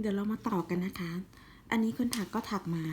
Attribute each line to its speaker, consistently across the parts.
Speaker 1: เดี๋ยวเรามาต่อกันนะคะ อันนี้คนถักก็ถักมา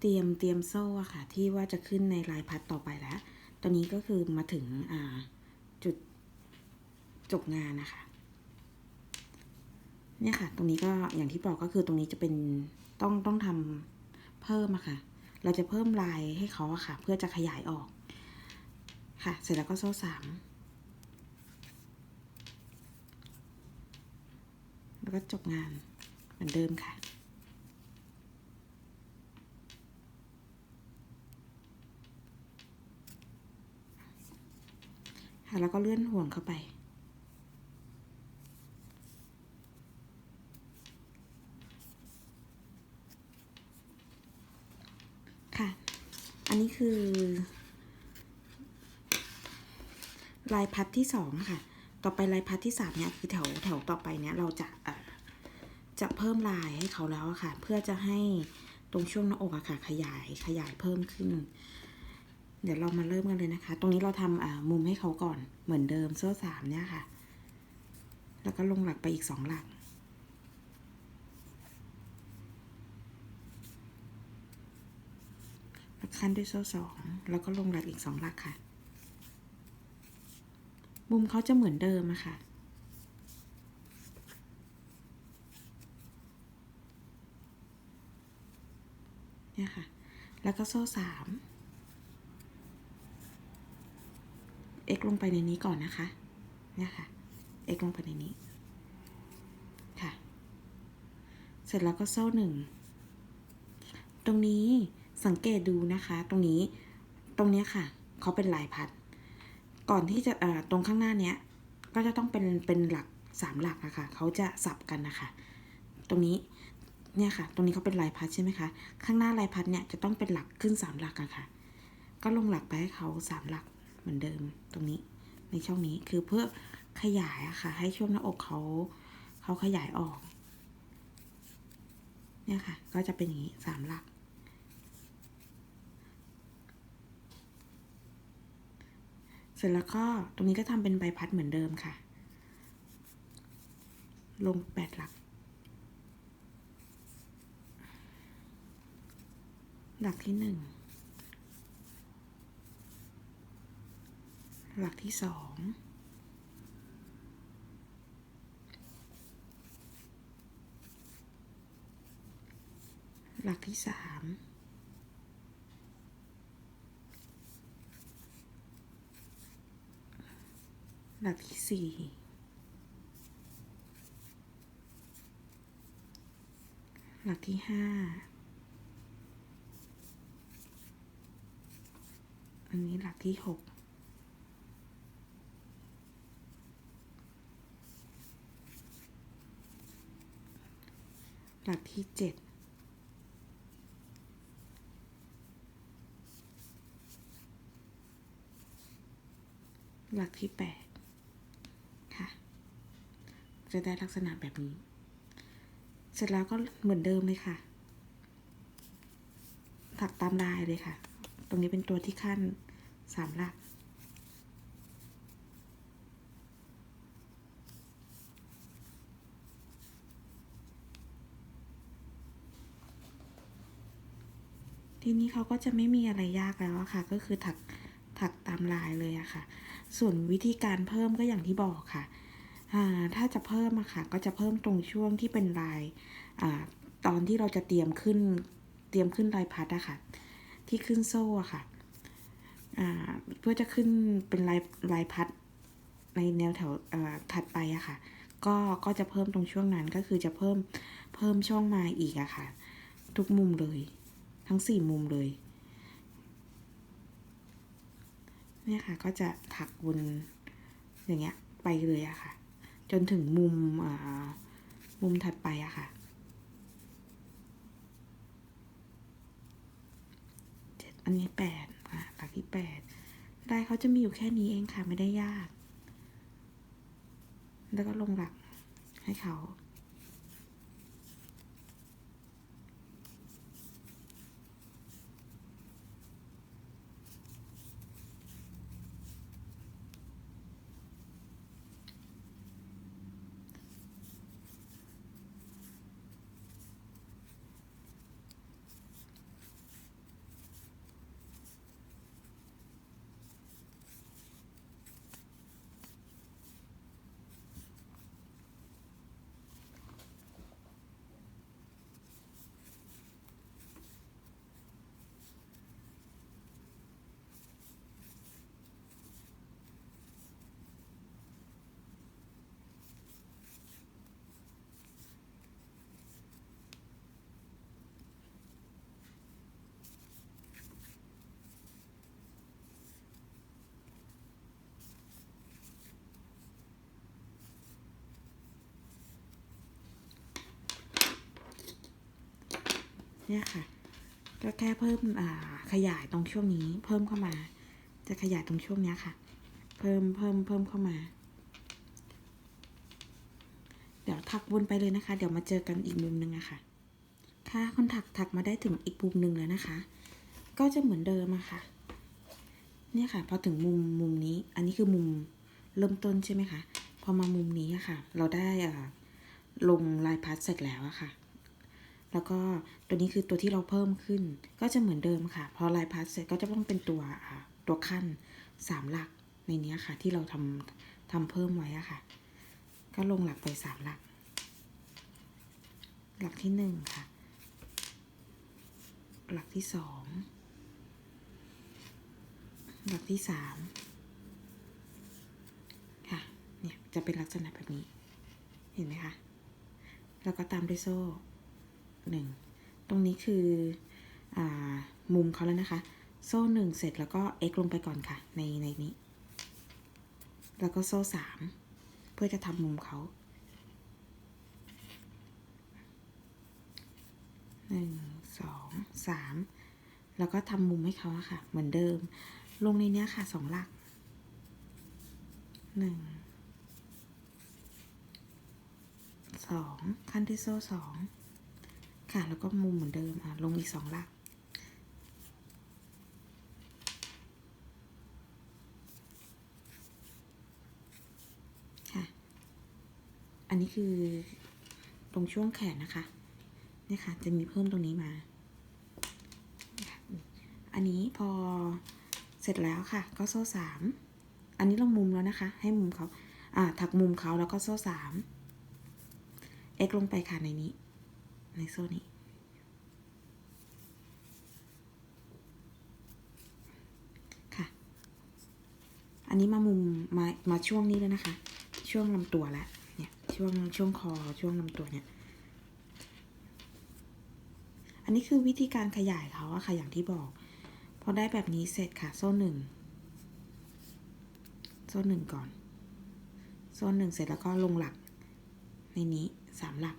Speaker 1: เตรียมเตรียมโซ่อะค่ะ ที่ว่าจะขึ้นในลายพัดต่อไปแล้ว ตอนนี้ก็คือมาถึงจุดจบงานนะคะ เนี่ยค่ะ ตรงนี้ก็อย่างที่บอกก็คือตรงนี้จะเป็นต้องต้องทำเพิ่มอะค่ะ เราจะเพิ่มลายให้เขาอะค่ะ เพื่อจะขยายออก ค่ะ เสร็จแล้วก็โซ่สาม แล้วก็จบงานเหมือนเดิมค่ะ ค่ะ แล้วก็เลื่อนห่วงเข้าไป ค่ะ อันนี้คือ ลายพัดที่สองค่ะ ต่อไปลายพัดที่สามเนี่ยคือแถวแถวต่อไปเนี่ยเราจะอ่อ จะเพิ่มลายให้เขาแล้วอะค่ะ เพื่อจะให้ตรงช่วงหน้าอกอะค่ะ ขยายขยายเพิ่มขึ้น เดี๋ยวเรามาเริ่มกันเลยนะคะ ตรงนี้เราทำมุมให้เขาก่อนเหมือนเดิมโซ่สามเนี่ยค่ะ แล้วก็ลงหลักไปอีกสองหลักแล้วขั้นด้วยโซ่สองแล้วก็ลงหลักอีกสองหลักค่ะ มุมเขาจะเหมือนเดิมอะค่ะ เนี่ยค่ะ แล้วก็โซ่สาม x ลงไปในนี้ก่อนนะคะ เนี่ยค่ะ x ลงไปในนี้ ค่ะ เสร็จแล้วก็โซ่หนึ่ง ตรงนี้สังเกตดูนะคะ ตรงนี้ ตรงเนี้ยค่ะ เขาเป็นลายพัด ก่อนที่จะเอ่อตรงข้างหน้าเนี้ย ก็จะต้องเป็น เป็นหลักสามหลักอะค่ะ เขาจะสับกันนะคะ ตรงนี้ เนี่ยค่ะ ตรงนี้เขาเป็นลายพัดใช่ไหมคะ ข้างหน้าลายพัดเนี่ยจะต้องเป็นหลักขึ้นสามหลักอะค่ะ ก็ลงหลักไปให้เขาสามหลักเหมือนเดิมตรงนี้ในช่องนี้คือเพื่อขยายอะค่ะ ให้ช่วงหน้าอกเขาเขาขยายออก เนี่ยค่ะ ก็จะเป็นอย่างนี้สามหลัก เสร็จแล้วก็ตรงนี้ก็ทำเป็นใบพัดเหมือนเดิมค่ะ ลงแปดหลัก หลักที่หนึ่ง หลักที่สอง หลักที่สาม หลักที่สี่ หลักที่ห้า อันนี้หลักที่หกหลักที่เจ็ดหลักที่แปดค่ะ จะได้ลักษณะแบบนี้ เสร็จแล้วก็เหมือนเดิมเลยค่ะถักตามลายเลยค่ะ ตรงนี้เป็นตัวที่ขั้นสามหลัก ทีนี้เขาก็จะไม่มีอะไรยากแล้วอะค่ะ ก็คือถักถักตามลายเลยอะค่ะ ส่วนวิธีการเพิ่มก็อย่างที่บอกค่ะ ถ้าจะเพิ่มอะค่ะ ก็จะเพิ่มตรงช่วงที่เป็นลายอตอนที่เราจะเตรียมขึ้น เตรียมขึ้นลายพัดอะค่ะ ที่ขึ้นโซ่อะค่ะเพื่อจะขึ้นเป็นลายลายพัดในแนวแถวถัดไปอะค่ะ ก็ก็จะเพิ่มตรงช่วงนั้นก็คือจะเพิ่มเพิ่มช่องมาอีกอะค่ะ ทุกมุมเลย ทั้งสี่มุมเลยเนี่ยค่ะก็จะถักวนอย่างเงี้ยไปเลยอะค่ะ จนถึงมุมมุมถัดไปอะค่ะเจ็ด อันนี้แปดค่ะหลักที่แปดลายเขาจะมีอยู่แค่นี้เองค่ะไม่ได้ยาก แล้วก็ลงหลักให้เขา เนี่ยค่ะ ก็แค่เพิ่มอ่าขยายตรงช่วงนี้ เพิ่มเข้ามา จะขยายตรงช่วงเนี้ยค่ะ เพิ่มเพิ่มเพิ่มเข้ามา เดี๋ยวถักวนไปเลยนะคะ เดี๋ยวมาเจอกันอีกมุมหนึ่งอะค่ะ ค่ะคนถักถักมาได้ถึงอีกมุมหนึ่งแล้วนะคะ ก็จะเหมือนเดิมอะค่ะ เนี่ยค่ะ พอถึงมุมมุมนี้ อันนี้คือมุมเริ่มต้นใช่ไหมคะ พอมามุมนี้อะค่ะ เราได้อ่าลงลายพัดเสร็จแล้วอะค่ะ แล้วก็ตัวนี้คือตัวที่เราเพิ่มขึ้น ก็จะเหมือนเดิมค่ะ พอลายพัดเสร็จก็จะต้องเป็นตัวตัวขั้นสามหลักในนี้ค่ะ ที่เราทำทำเพิ่มไว้อะค่ะ ก็ลงหลักไปสามหลัก หลักที่หนึ่งค่ะ หลักที่สองหลักที่สามค่ะ เนี่ยจะเป็นลักษณะแบบนี้ เห็นไหมคะ แล้วก็ตามด้วยโซ่ หนึ่งตรงนี้คืออมุมเขาแล้วนะคะ โซ่หนึ่งเสร็จแล้วก็ x ลงไปก่อนค่ะ ในในนี้ แล้วก็โซ่สามเพื่อจะทำมุมเขาหนึ่งสองสามแล้วก็ทำมุมให้เขาค่ะ เหมือนเดิม ลงในเนี้ยค่ะสองหลักหนึ่งสองขั้นที่โซ่สอง ค่ะ แล้วก็มุมเหมือนเดิมอะลงอีกสองหลัก ค่ะ อันนี้คือตรงช่วงแขนนะคะเนี่ยค่ะ จะมีเพิ่มตรงนี้มา อันนี้พอเสร็จแล้วค่ะ ก็โซ่สาม อันนี้ลงมุมแล้วนะคะ ให้มุมเขาอ่าถักมุมเขาแล้วก็โซ่สาม x ลงไปค่ะในนี้ ในโซนี้ ค่ะ อันนี้มามุมมามาช่วงนี้แล้วนะคะ ช่วงลำตัวแล้วเนี่ยช่วงช่วงคอช่วงลำตัวเนี่ย อันนี้คือวิธีการขยายเขาอะค่ะอย่างที่บอก พอได้แบบนี้เสร็จค่ะโซ่หนึ่งโซ่หนึ่งก่อน โซ่หนึ่งเสร็จแล้วก็ลงหลัก ในนี้สามหลัก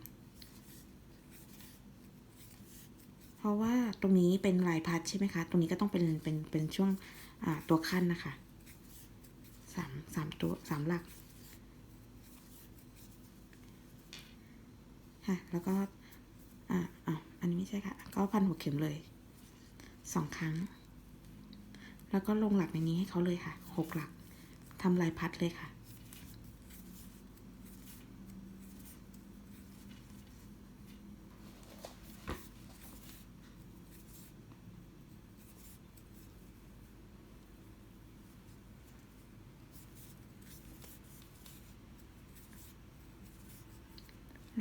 Speaker 1: เพราะว่าตรงนี้เป็นลายพัดใช่ไหมคะ ตรงนี้ก็ต้องเป็นเป็นเป็นช่วงตัวขั้นนะคะสามสามตัวสามหลักค่ะแล้วก็อ่าอ่าอันนี้ไม่ใช่ค่ะ ก็พันหัวเข็มเลยสองครั้ง แล้วก็ลงหลักในนี้ให้เขาเลยค่ะหกหลักทำลายพัดเลยค่ะ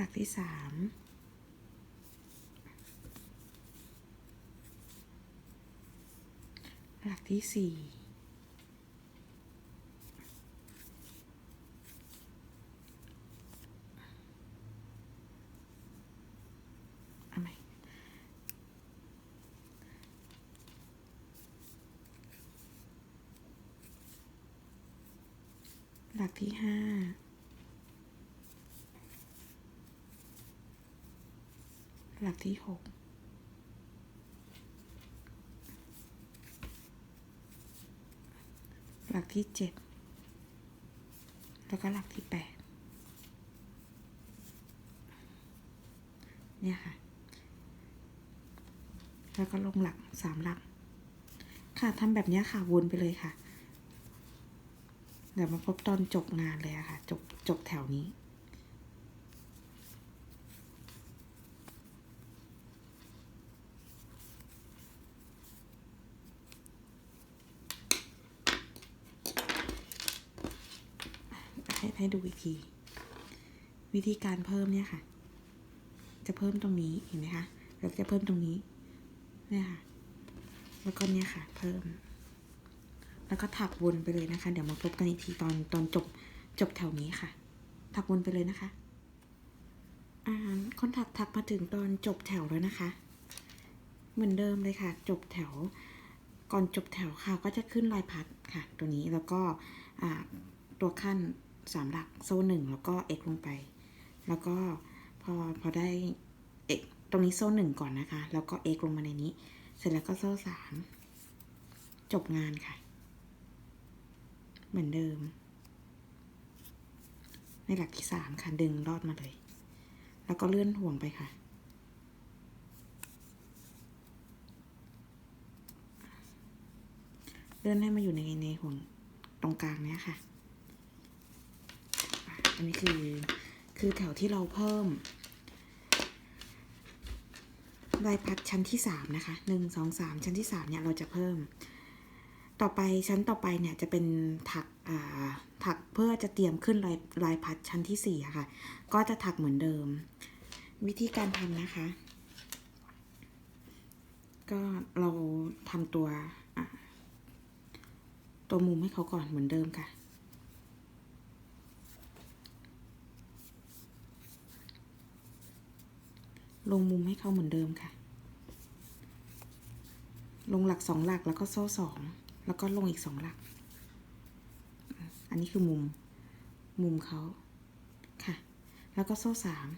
Speaker 1: หลักที่สามหลักที่สี่หลักที่ห้า หลักที่หกหลักที่เจ็ดแล้วก็หลักที่แปดเนี่ยค่ะ แล้วก็ลงหลักสามหลัก ค่ะทำแบบนี้ค่ะวนไปเลยค่ะ เดี๋ยวมาพบตอนจบงานเลยอะค่ะ จบจบแถวนี้ ให้ดูอีกที วิธีการเพิ่มเนี่ยค่ะ จะเพิ่มตรงนี้เห็นไหมคะแล้วจะเพิ่มตรงนี้เนี่ยค่ะ แล้วก็เนี่ยค่ะ เพิ่ม แล้วก็ถักวนไปเลยนะคะ เดี๋ยวมาพบกันอีกทีตอนตอนจบจบแถวนี้ค่ะ ถักวนไปเลยนะคะอ่าคนถักถักมาถึงตอนจบแถวแล้วนะคะ เหมือนเดิมเลยค่ะ จบแถว ก่อนจบแถวค่ะ ก็จะขึ้นลายพัดค่ะ ตัวนี้แล้วก็ตัวขั้น สามหลักโซ่หนึ่งแล้วก็ x ลงไป แล้วก็พอพอได้ x ตรงนี้โซ่หนึ่งก่อนนะคะ แล้วก็ x ลงมาในนี้ เสร็จแล้วก็โซ่สามจบงานค่ะ เหมือนเดิม ในหลักที่สามค่ะ ดึงรอดมาเลย แล้วก็เลื่อนห่วงไปค่ะ เลื่อนให้มาอยู่ในในห่วงตรงกลางเนี้ยค่ะ อันนี้คือคือแถวที่เราเพิ่มลายพัดชั้นที่สามนะคะหนึ่งสองสามชั้นที่สามเนี่ยเราจะเพิ่ม ต่อไปชั้นต่อไปเนี่ยจะเป็นถักอ่าถักเพื่อจะเตรียมขึ้นลายลายพัดชั้นที่สี่อะค่ะ ก็จะถักเหมือนเดิม วิธีการทำนะคะ ก็เราทำตัวตัวมุมให้เขาก่อนเหมือนเดิมค่ะ ลงมุมให้เขาเหมือนเดิมค่ะ ลงหลักสองหลักแล้วก็โซ่สองแล้วก็ลงอีกสองหลัก อันนี้คือมุม มุมเขาค่ะ แล้วก็โซ่สาม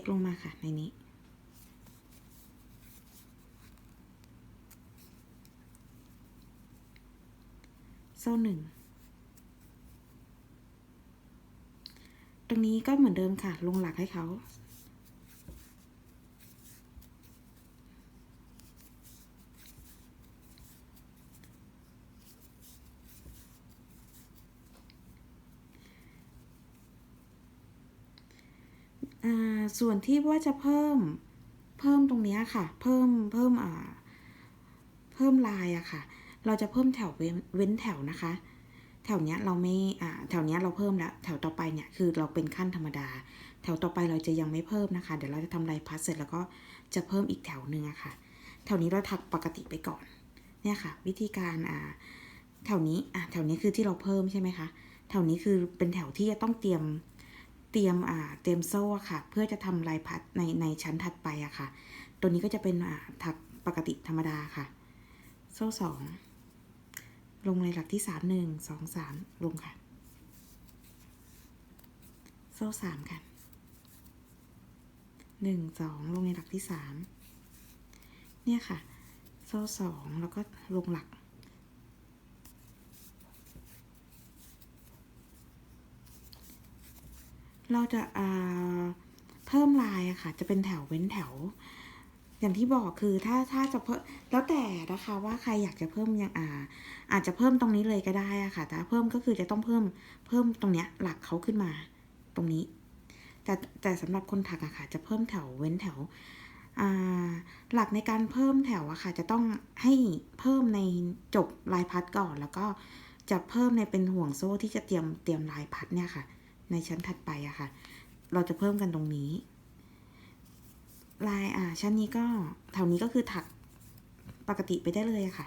Speaker 1: x ลงมาค่ะในนี้ โซ่หนึ่ง ตรงนี้ก็เหมือนเดิมค่ะ ลงหลักให้เขา ส่วนที่ว่าจะเพิ่ม เพิ่มตรงนี้ค่ะ เพิ่ม เพิ่ม อ่า เพิ่มลายอะค่ะ เราจะเพิ่มแถวเว้นแถวนะคะ แถวเนี้ยเราไม่อ่าแถวเนี้ยเราเพิ่มแล้ว แถวต่อไปเนี่ยคือเราเป็นขั้นธรรมดา แถวต่อไปเราจะยังไม่เพิ่มนะคะ เดี๋ยวเราจะทำลายพัดเสร็จแล้วก็จะเพิ่มอีกแถวหนึ่งอะค่ะ แถวนี้เราถักปกติไปก่อน เนี่ยค่ะ วิธีการอ่าแถวนี้อะแถวนี้คือที่เราเพิ่มใช่ไหมคะ แถวนี้คือเป็นแถวที่จะต้องเตรียมเตรียมอ่าเตรียมโซ่อะค่ะ เพื่อจะทำลายพัดในในชั้นถัดไปอะค่ะ ตัวนี้ก็จะเป็นอ่าถักปกติธรรมดาค่ะ โซ่สอง ลงในหลักที่สามหนึ่งสองสามลงค่ะ โซ่สามค่ะหนึ่งสองลงในหลักที่สามเนี่ยค่ะ โซ่สองแล้วก็ลงหลัก เราจะอ่าเพิ่มลายอะค่ะ จะเป็นแถวเว้นแถว อย่างที่บอกคือถ้าถ้าจะเพิ่มแล้วแต่นะคะว่าใครอยากจะเพิ่มยังอ่า อาจจะเพิ่มตรงนี้เลยก็ได้อะค่ะ แต่เพิ่มก็คือจะต้องเพิ่มเพิ่มตรงเนี้ยหลักเขาขึ้นมา ตรงนี้ แต่แต่สำหรับคนถักอะค่ะ จะเพิ่มแถวเว้นแถวอ่าหลักในการเพิ่มแถวอะค่ะ จะต้องให้เพิ่มในจบลายพัดก่อน แล้วก็จะเพิ่มในเป็นห่วงโซ่ที่จะเตรียมเตรียมลายพัดเนี่ยค่ะ ในชั้นถัดไปอะค่ะ เราจะเพิ่มกันตรงนี้ ลายอ่าชั้นนี้ก็แถวนี้ก็คือถักปกติไปได้เลยค่ะ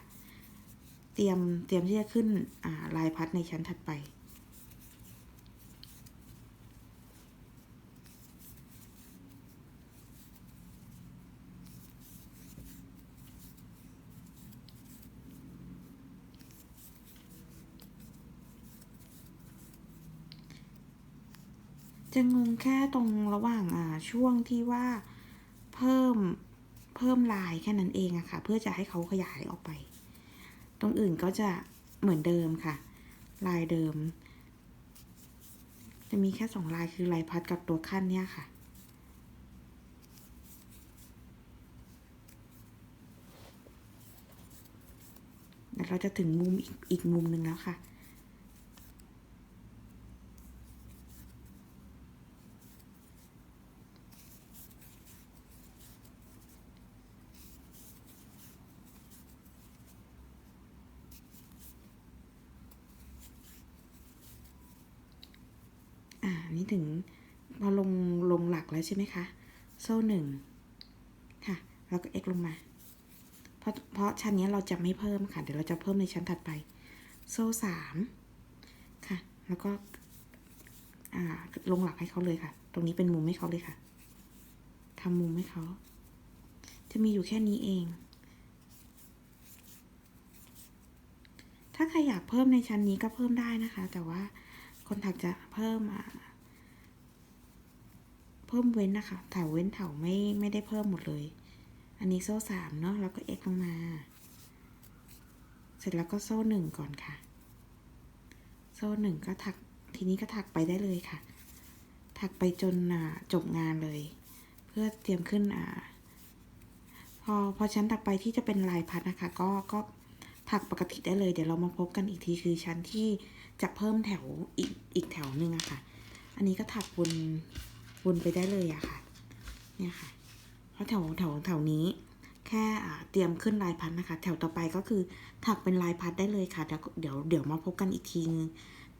Speaker 1: เตรียมเตรียมที่จะขึ้นอ่าลายพัดในชั้นถัดไป จะงงแค่ตรงระหว่างอ่าช่วงที่ว่า พิ่มเพิ่มลายแค่นั้นเองอะค่ะ เพื่อจะให้เขาขยายออกไป ตรงอื่นก็จะเหมือนเดิมค่ะ ลายเดิม จะมีแค่สองลายคือลายพัดกับตัวขั้นเนี่ยค่ะเดี๋ยวเราจะถึงมุมอีกอีกมุมหนึ่งแล้วค่ะานี่ถึงพอลงลงหลักแล้วใช่ไหมคะ โซ่หนึ่งค่ะ แล้วก็ x ลงมา เพราะเพราะชั้นนี้เราจะไม่เพิ่มค่ะ เดี๋ยวเราจะเพิ่มในชั้นถัดไป โซ่สามค่ะ แล้วก็ลงหลักให้เขาเลยค่ะ ตรงนี้เป็นมุมให้เขาเลยค่ะทำมุมให้เขา จะมีอยู่แค่นี้เอง ถ้าใครอยากเพิ่มในชั้นนี้ก็เพิ่มได้นะคะ แต่ว่า คนถักจะเพิ่มอ่าเพิ่มเว้นนะคะแถวเว้นแถวไม่ไม่ได้เพิ่มหมดเลย อันนี้โซ่สามเนาะแล้วก็ x ลงมา เสร็จแล้วก็โซ่หนึ่งก่อนค่ะ โซ่หนึ่งก็ถักทีนี้ก็ถักไปได้เลยค่ะ ถักไปจนอ่าจบงานเลย เพื่อเตรียมขึ้นอ่าพอพอชั้นถักไปที่จะเป็นลายพัดนะคะ ก็ก็ถักปกติได้เลย เดี๋ยวเรามาพบกันอีกทีคือชั้นที่ จะเพิ่มแถวอีกอีกแถวหนึ่งอะค่ะ อันนี้ก็ถักวนวนไปได้เลยอะค่ะ เนี่ยค่ะ เพราะแถวแถวแถวนี้ แค่เตรียมขึ้นลายพัดนะคะ แถวต่อไปก็คือถักเป็นลายพัดได้เลยค่ะ เดี๋ยวเดี๋ยวมาพบกันอีกทีนึง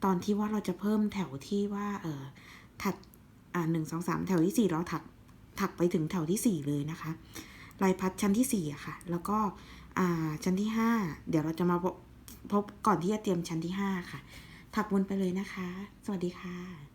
Speaker 1: ตอนที่ว่าเราจะเพิ่มแถวที่ว่าเออถัดอ่าหนึ่งสองสามแถวที่สี่เราถักถักไปถึงแถวที่สี่เลยนะคะ ลายพัดชั้นที่สี่อะค่ะ แล้วก็อ่าชั้นที่ห้าเดี๋ยวเราจะมาพบพบก่อนที่จะเตรียมชั้นที่ห้าค่ะ ถักวนไปเลยนะคะ สวัสดีค่ะ